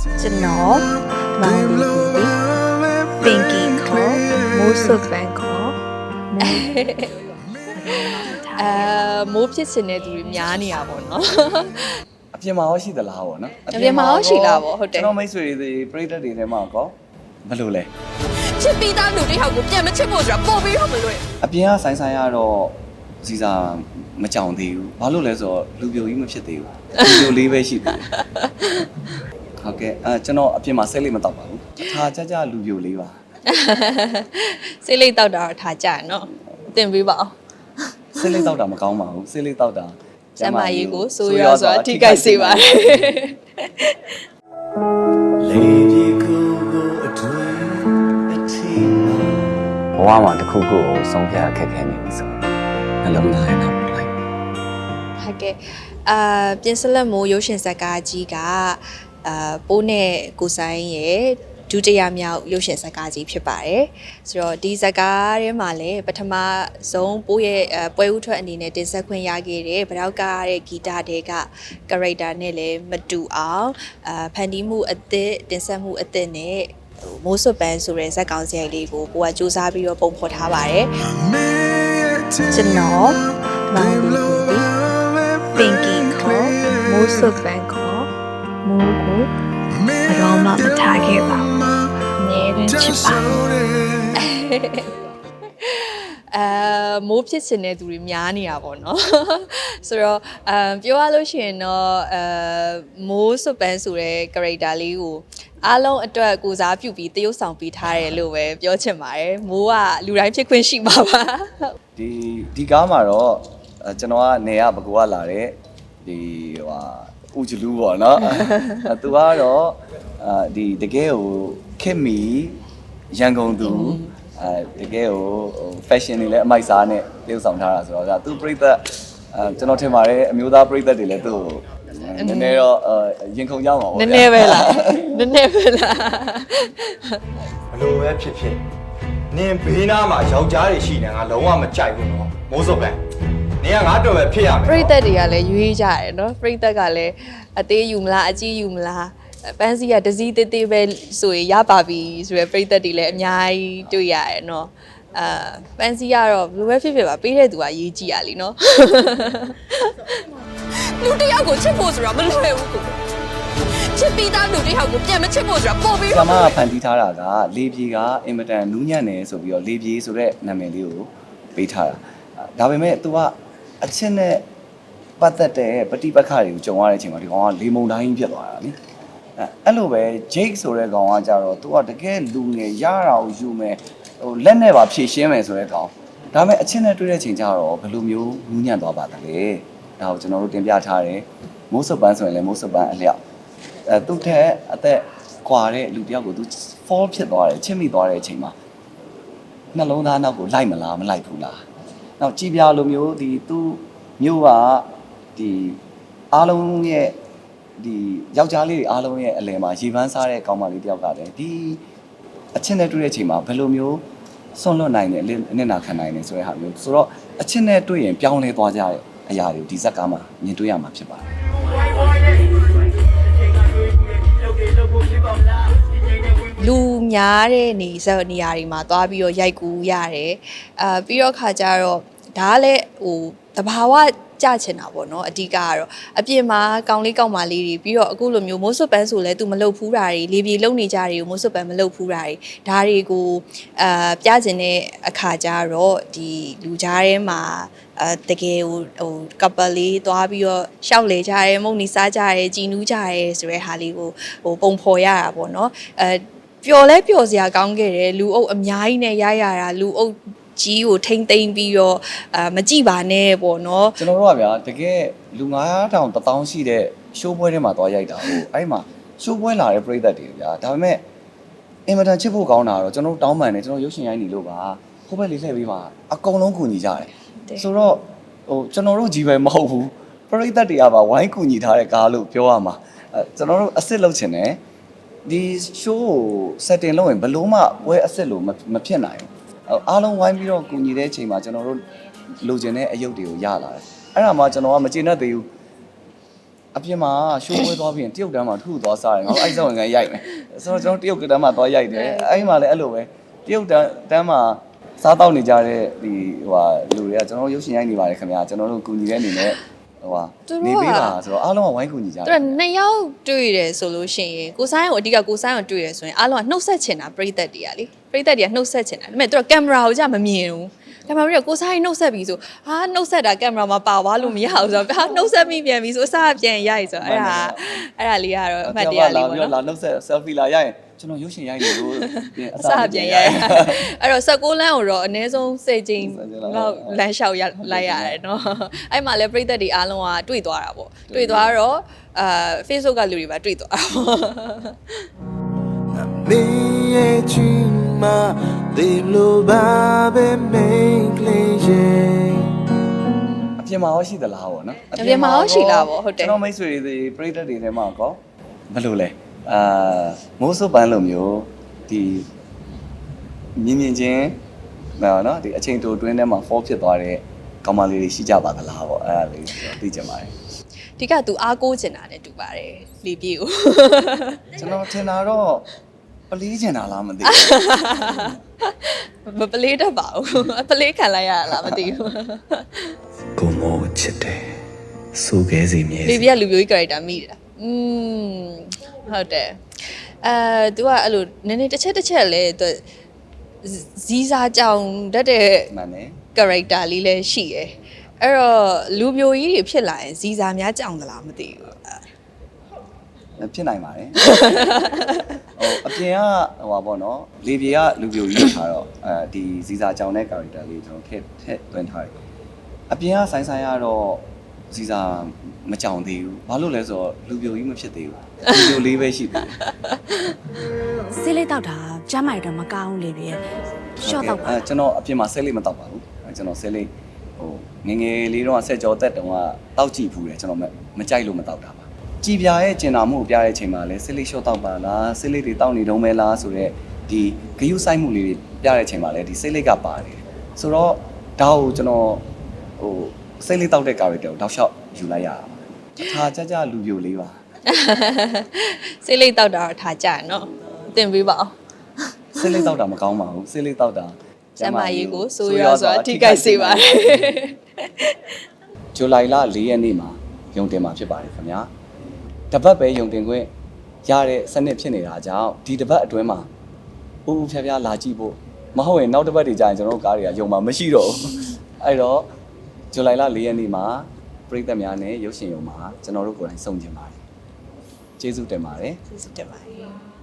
ကျွန်တော်မောင်လေးကိုပင်ကီခေါ်မိုးစွပ်ပန်ခေါ်အဲမိုးဖြစ်စင်တဲ့သူတွေများနေတာပေါ့နော်အပြင်မှာရောရှိသလားပေါ့နော်အပြင်မှာရောရှိလားပေါ့ဟုတ်တယ်ကျွန်တော်မိတ်ဆွေတွေပရိသတ်တွေထဲမှာကောဘယ်လိုလဲချစ်ပြီးသားလူတစ်ယောက်ကိုပြန်မချစ်ဖို့ဆိုတာပို့ပြီးတော့မလွယ်အပြင်ကဆိုင်ဆိုင်ကတော့စီစာမကြောင်သေးဘူးဘာလို့လဲဆိုတော့လူပြိုကြီးမဖြစ်သေးဘူးလူပြိုလေးပဲရှိသေးတယ် ဟုတ်ကဲ့အဲကျွန်တော်အပြင်မှာစိတ်လေးမတော့ပါဘူးခြားကြကြလူပြိုလေးပါစိတ်လေးတောက်တာတော့ထားကြရနော်တင်ပေးပါအောင်စိတ်လေးတော့တာမကောင်းပါဘူးစိတ်လေးတော့တာကျမကြီးကိုဆိုးရွားစွာထိခိုက်စေပါတယ်လေဒီကိုကိုအထွေအထီးဘဝမှာတစ်ခုခုကိုဆုံးဖြတ်ခက်ခဲနေပြီဆိုတော့နှလုံးသားနဲ့တော့လိုက်ဟုတ်ကဲ့အာပြင်စလက်မိုးရုပ်ရှင်ဇာတ်ကားကြီးက အာပိုးနဲ့ကိုဆိုင်ရဲ့ဒုတိယမြောက်ရုပ်ရှင်ဇာတ်ကားကြီးဖြစ်ပါတယ်ဆိုတော့ဒီဇာတ်ကားထဲမှာလည်းပထမဆုံးပိုးရဲ့အပွဲဥထွက်အနေနဲ့တင်ဆက်ခွင့်ရခဲ့တဲ့ဗရောက်ကားရဲ့ဂီတတွေက character နဲ့လည်းမတူအောင်အာဖန်တီးမှုအသစ်တင်ဆက်မှုအသစ်နဲ့ဟိုမိုးစွပ်ပန်းဆိုတဲ့ဇာတ်ကောင်စရိုက်လေးကိုကိုကစူးစမ်းပြီးတော့ပုံဖော်ထားပါတယ်ကျွန်တော်မောင်လေးကိုပင်ကီခေါ်မိုးစွပ်ပန်ခေါ် မိုးကိုဘယ်တော့မှမထားခဲ့ပါဘူးအမြဲတမ်းချစ်ပါအဲမိုးဖြစ်စင်တဲ့သူတွေများနေတာပေါ့နော်ဆိုတော့အမ်ပြောရလို့ရှိရင်တော့အဲမိုးစွပ်ပန်းဆိုတဲ့ character လေးကိုအားလုံးအတွက်ကိုစားပြုပြီးတရုပ်ဆောင်ပေးထားတယ်လို့ပဲပြောချင်ပါတယ်မိုးကလူတိုင်းဖြစ်ခွင့်ရှိပါပါဒီဒီကားမှာတော့အဲကျွန်တော်ကနေရဘကူကလာတဲ့ဒီဟိုဟာ ဦးချလူပေါ့နော်အဲသူကတော့အာဒီတကယ်ကိုခက်မီရန်ကုန်သူအဲတကယ်ကိုဟို fashion တွေလည်းအမိုက်စားနဲ့ပြုဆောင်ထားတာဆိုတော့ဒါသူပြိသက်အဲကျွန်တော်ထင်ပါတယ်အမျိုးသားပြိသက်တွေလည်းသူ့ကိုနည်းနည်းတော့အဲရင်ခုန်ကြမှာပေါ့နည်းနည်းပဲလားနည်းနည်းပဲလားဘလို့ပဲဖြစ်ဖြစ်နင်ဘေးနားမှာယောက်ျားတွေရှိနေငါလုံးဝမကြိုက်ဘူးနော်မိုးစောပန် နင်ကငါတော်ပဲဖြစ်ရမယ် ပရိသတ်တွေကလည်းရွေးကြတယ်နော်ပရိသတ်ကလည်းအသေးယူမလားအကြီးယူမလားပန်းစီကဒစည်းသေးသေးပဲဆိုရင်ရပါပြီဆိုရယ်ပရိသတ်တွေလည်းအများကြီးတွေ့ရတယ်နော်အာပန်းစီကတော့ဘယ်လိုပဲဖြစ်ဖြစ်ပါပေးတဲ့သူကရေးကြည့်ရလीနော်လူတစ်ယောက်ကိုချစ်ဖို့ဆိုတာမလွယ်ဘူးကိုချစ်ပြီးသားလူတစ်ယောက်ကိုပြန်မချစ်ဖို့ဆိုတာပို့ပြီးဆရာမကဖန်တီးထားတာကလေပြေကအင်မတန်နူးညံ့တယ်ဆိုပြီးတော့လေပြေဆိုတဲ့နာမည်လေးကိုပေးထားတာဒါပေမဲ့ तू က အချင်းနဲ့ပတ်သက်တဲ့ပฏิပတ်ခတွေကိုကြုံရတဲ့အချိန်မှာဒီကောင်ကလေမုန်တိုင်းဖြစ်သွားတာလေအဲအဲ့လိုပဲ Jake ဆိုတဲ့ကောင်ကကြတော့ तू ကတကယ်လူငယ်ရတာကိုယူမယ်ဟိုလက်နဲ့ပါဖြည့်ရှင်းမယ်ဆိုတဲ့ကောင်ဒါပေမဲ့အချင်းနဲ့တွေ့တဲ့ချိန်ကျတော့ဘယ်လိုမျိုးနူးညံ့သွားပါသလဲဒါကိုကျွန်တော်တို့တင်ပြထားတယ်မိုးစပန်းဆိုရင်လည်းမိုးစပန်းအလျောက်အဲသူ့ထက်အသက်ကွာတဲ့လူတယောက်ကိုသူ fall ဖြစ်သွားတယ်ချစ်မိသွားတဲ့အချိန်မှာနှလုံးသားနောက်ကိုလိုက်မလားမလိုက်ဘူးလား နောက်ကြည်ပြာလိုမျိုးဒီသူ့မျိုးကဒီအားလုံးရဲ့ဒီယောက်ျားလေးတွေအားလုံးရဲ့အလယ်မှာရေပန်းစားတဲ့ကောင်မလေးတယောက်ကလည်းဒီအချင်းနဲ့တွေ့တဲ့အချိန်မှာဘယ်လိုမျိုးဆွန့်လွတ်နိုင်တယ်အနစ်နာခံနိုင်တယ်ဆိုတဲ့ဟာမျိုးဆိုတော့အချင်းနဲ့တွေ့ရင်ပြောင်းလဲသွားကြတဲ့အရာတွေကိုဒီဇက်ကားမှာမြင်တွေ့ရမှာဖြစ်ပါတယ်လူများတဲ့နေစက်နေရာတွေမှာသွားပြီးတော့ရိုက်ကူးရတယ်အာပြီးတော့ခါကြတော့ ဒါကလည်းဟိုတဘာဝကြချင်တာပေါ့နော်အဓိကကတော့အပြင်မှာကောင်းလေးကောင်းမလေးတွေပြီးတော့အခုလိုမျိုးမိုးစွပ်ပန်းဆိုလဲသူမလုပ်ဖူးတာတွေလေပြေလုံနေကြတွေကိုမိုးစွပ်ပန်းမလုပ်ဖူးတာတွေဒါတွေကိုအာပြကျင်တဲ့အခါကျတော့ဒီလူကြားထဲမှာအဲတကယ်ဟိုဟိုကပ်ပလ်လေးသွားပြီးတော့ရှောက်လေကြရဲမုန်နီစားကြရဲကြည်နူးကြရဲဆိုတဲ့ဟာလေးကိုဟိုပုံဖော်ရတာပေါ့နော်အဲပျော်လဲပျော်စရာကောင်းခဲ့တယ်လူအုပ်အများကြီးနဲ့ရရတာလူအုပ် ကြီးကိုထိမ့်သိမ့်ပြီးတော့အာမကြည့်ပါနဲ့ပေါ့နော်ကျွန်တော်တို့ကဗျာတကယ်လူ9000 1000ရှိတဲ့ရှိုးပွဲထဲမှာသွားရိုက်တာဟုတ်အဲ့ဒီမှာရှိုးပွဲလာတဲ့ပြည်သက်တွေဗျာဒါပေမဲ့အင်မတန်ချစ်ဖို့ကောင်းတာတော့ကျွန်တော်တို့တောင်းပန်တယ်ကျွန်တော်ရုပ်ရှင်ရိုက်နေလို့ပါဟိုဘက်လေးလှည့်ပေးပါအကုန်လုံးကူညီကြတယ်ဆိုတော့ဟိုကျွန်တော်တို့ကြီးပဲမဟုတ်ဘူးပြည်သက်တွေကပါဝိုင်းကူညီထားတဲ့ကားလို့ပြောရမှာအဲကျွန်တော်တို့အစ်စ်လုပ်ချင်တယ်ဒီ show ကို setting လုပ်ရင်ဘလို့မှဝဲအစ်စ်လို့မမဖြစ်နိုင်ဘူး အဲအားလုံးဝိုင်းပြီးတော့ကူညီတဲ့အချိန်မှာကျွန်တော်တို့လိုချင်တဲ့အယုတ်တွေကိုရလာတယ်အဲ့ဒါမှကျွန်တော်ကမကျေနပ်သေးဘူးအပြင်မှာရှိုးပွဲသွားပြီးရင်တရုတ်တန်းမှာထုသွားစားတယ်ငါတို့အဲ့ဆောင်ကန်ရိုက်မယ်ဆိုတော့ကျွန်တော်တရုတ်တန်းမှာသွားရိုက်တယ်အဲ့မှာလည်းအဲ့လိုပဲတရုတ်တန်းတန်းမှာစားတော့နေကြတဲ့ဒီဟိုဟာလူတွေကကျွန်တော်တို့ရုပ်ရှင်ရိုက်နေပါတယ်ခင်ဗျာကျွန်တော်တို့ကူညီတဲ့အနေနဲ့ ဟိုဟာနေပေးပါဆိုတော့အားလုံးကဝိုင်းကူညီကြတယ်သူကနှစ်ယောက်တွေ့တယ်ဆိုလို့ရှိရင်ကိုဆိုင်ကိုအဓိကကိုဆိုင်ကိုတွေ့တယ်ဆိုရင်အားလုံးကနှုတ်ဆက်ချင်တာပရိသတ်တွေကလေပရိသတ်တွေကနှုတ်ဆက်ချင်တာဒါပေမဲ့သူကကင်မရာကိုကြာမမြင်ဘူး ဒါမှမဟုတ်ကိုစားရင်နှုတ်ဆက်ပြီဆိုဟာနှုတ်ဆက်တာကင်မရာမှာပါသွားလို့မရဘူးဆိုတော့ဟာနှုတ်ဆက်မိပြန်ပြီဆိုအစားပြန်ရိုက်ဆိုအဲ့ဒါအဲ့ဒါလေးကတော့အမှတ်တရလေးပေါ့နော်လာနှုတ်ဆက် selfie လာရိုက်ကျွန်တော်ရုပ်ရှင်ရိုက်နေလို့အစားပြန်ရိုက်အဲ့တော့16လမ်းကိုတော့အနည်းဆုံး10ချိန်လောက်လမ်းလျှောက်လိုက်ရတယ်နော်အဲ့မှာလည်းပြည်သက်တွေအားလုံးကတွေ့သွားတာပေါ့တွေ့သွားတော့အာ Facebook ကလူတွေပါတွေ့သွားတာပေါ့ me e chima ချီမှာဒီလိုပါပဲမိန်ကလေးရဲ့အပြင်မှာရောရှိသလားဗောနော်အပြင်မှာရောရှိလားဗောဟုတ်တယ်ကျွန်တော်မိတ်ဆွေတွေပရိသတ်တွေထဲမှာကောဘယ်လိုလဲအာမိုးစုပ်ပန်းလိုမျိုးဒီမြင်မြင်ချင်းနော်နော်ဒီအချိန်တိုတွင်းထဲမှာ fall ဖြစ်သွားတဲ့ကောင်မလေးတွေရှိကြပါသလားဗောအဲ့ဒါလေးသိချင်ပါတယ်ဒီကသူအားကိုးချင်တာနဲ့တူပါတယ်လီပြေကိုကျွန်တော်ထင်တာတော့ပ လီးချင်တာလားမသိဘူး မပလေးတတ်ပါဘူးအပလေးခံလိုက်ရတာလားမသိဘူး ကိုမောချစ်တယ်စူခဲစီမြဲ လီပြေကလူမျိုးကြီး character မိတာอืมဟုတ်တယ်အဲ तू ကအဲ့လိုနည်းနည်းတစ်ချက်တစ်ချက်လဲ तू ဇီးစားကြောင်တတ်တဲ့ မှန်တယ် character လေးလည်းရှိရယ်အဲ့တော့လူမျိုးကြီးတွေဖြစ်လာရင်ဇီးစားများကြောင်သလားမသိဘူး ဖြစ်နိုင်ပါတယ် ဟိုအပြင်ကဟိုပါပေါ့နော်လေပြေကလူပြိုကြီးထားတော့အဲဒီဇီစာကြောင်တဲ့ character လေးကျွန်တော်ထည့်ထည့်သွင်းထားတယ်အပြင်ကဆိုင်ဆိုင်ကတော့ဇီစာမကြောင်သေးဘူးဘာလို့လဲဆိုတော့လူပြိုကြီးမဖြစ်သေးဘူးလူပြိုလေးပဲရှိသေးတယ်ဆေးလေးတောက်တာကျမ်းမိုက်တော့မကောင်းလေပြည့်ရှော့တော့ပါအဲကျွန်တော်အပြင်မှာဆဲလေးမတောက်ပါဘူးအဲကျွန်တော်ဆဲလေးဟိုငယ်ငယ်လေးတော့ဆက်ကြောတက်တုန်းကတောက်ကြည့်ဘူးတယ်ကျွန်တော်မမကြိုက်လို့မတောက်တာပါ ကြည်ပြာရဲ့ကျင်နာမှုကိုပြတဲ့အချိန်မှာလဲဆဲလေးရှော့တောက်ပါလားဆဲလေးတွေတောက်နေတုံးမဲလားဆိုတော့ဒီဂယုဆိုင်မှုလေးတွေပြတဲ့အချိန်မှာလဲဒီဆဲလေးကပါတယ်ဆိုတော့ဒါကိုကျွန်တော်ဟိုဆဲလေးတောက်တဲ့ character ကိုတောက်လျှောက်ယူလိုက်ရတာပါအခြားကြကြလူပြိုလေးပါစိတ်လေးတောက်တာတော့ထားကြရနော်တင်ပေးပါအောင်ဆဲလေးတောက်တာမကောင်းပါဘူးဆဲလေးတောက်တာကျမကြီးကိုဆိုးရွားစွာထိခိုက်စေပါတယ်ဇူလိုင်လ4ရက်နေ့မှာယုံတင်မှာဖြစ်ပါတယ်ခင်ဗျာ တပတ်ပဲယုံတင်ခွင့်ရတဲ့စနစ်ဖြစ်နေတာကြောင့်ဒီတပတ်အတွင်းမှာဦးဦးဖျားဖျားလာကြည့်ဖို့မဟုတ်ရင်နောက်တစ်ပတ်တွေကြာရင်ကျွန်တော်တို့ကားတွေကယုံမှာမရှိတော့ဘူးအဲ့တော့ဇူလိုင်လ4ရက်နေ့မှာပြည်သက်များနဲ့ရုပ်ရှင်ယုံမှာကျွန်တော်တို့ကိုယ်တိုင်စုံကျင်ပါတယ်ကျေးဇူးတင်ပါတယ်ကျေးဇူးတင်ပါတယ်